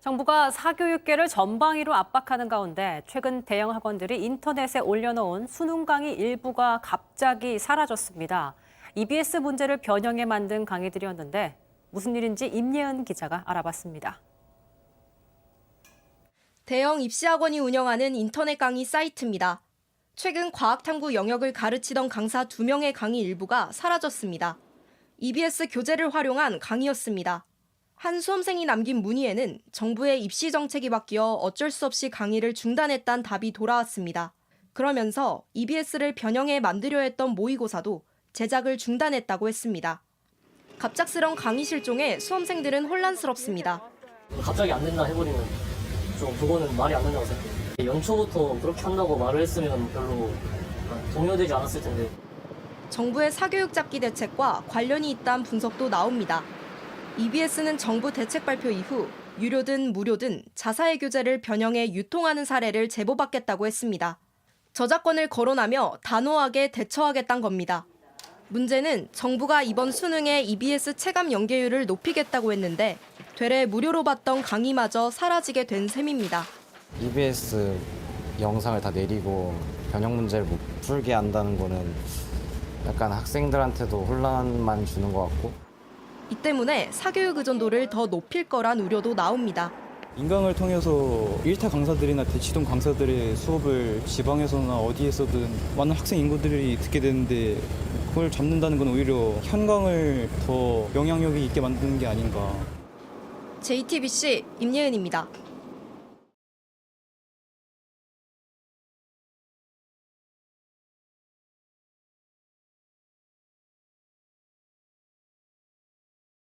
정부가 사교육계를 전방위로 압박하는 가운데 최근 대형 학원들이 인터넷에 올려놓은 수능 강의 일부가 갑자기 사라졌습니다. EBS 문제를 변형해 만든 강의들이었는데 무슨 일인지 임예은 기자가 알아봤습니다. 대형 입시학원이 운영하는 인터넷 강의 사이트입니다. 최근 과학탐구 영역을 가르치던 강사 2명의 강의 일부가 사라졌습니다. EBS 교재를 활용한 강의였습니다. 한 수험생이 남긴 문의에는 정부의 입시 정책이 바뀌어 어쩔 수 없이 강의를 중단했다는 답이 돌아왔습니다. 그러면서 EBS를 변형해 만들려 했던 모의고사도 제작을 중단했다고 했습니다. 갑작스런 강의 실종에 수험생들은 혼란스럽습니다. 갑자기 안 된다 해버리면 좀 그거는 말이 안 된다고 생각해요. 연초부터 그렇게 한다고 말을 했으면 별로 동요되지 않았을 텐데 정부의 사교육 잡기 대책과 관련이 있다는 분석도 나옵니다. EBS는 정부 대책 발표 이후 유료든 무료든 자사의 교재를 변형해 유통하는 사례를 제보받겠다고 했습니다. 저작권을 거론하며 단호하게 대처하겠다는 겁니다. 문제는 정부가 이번 수능에 EBS 체감 연계율을 높이겠다고 했는데 되레 무료로 받던 강의마저 사라지게 된 셈입니다. EBS 영상을 다 내리고 변형 문제를 못 풀게 한다는 거는 약간 학생들한테도 혼란만 주는 것 같고 이 때문에 사교육 의존도를 더 높일 거란 우려도 나옵니다. 인강을 통해서 일타 강사들이나 대치동 강사들의 수업을 지방에서나 어디에서든 많은 학생 인구들이 듣게 되는데 그걸 잡는다는 건 오히려 현강을 더 영향력이 있게 만드는 게 아닌가. JTBC 임예은입니다.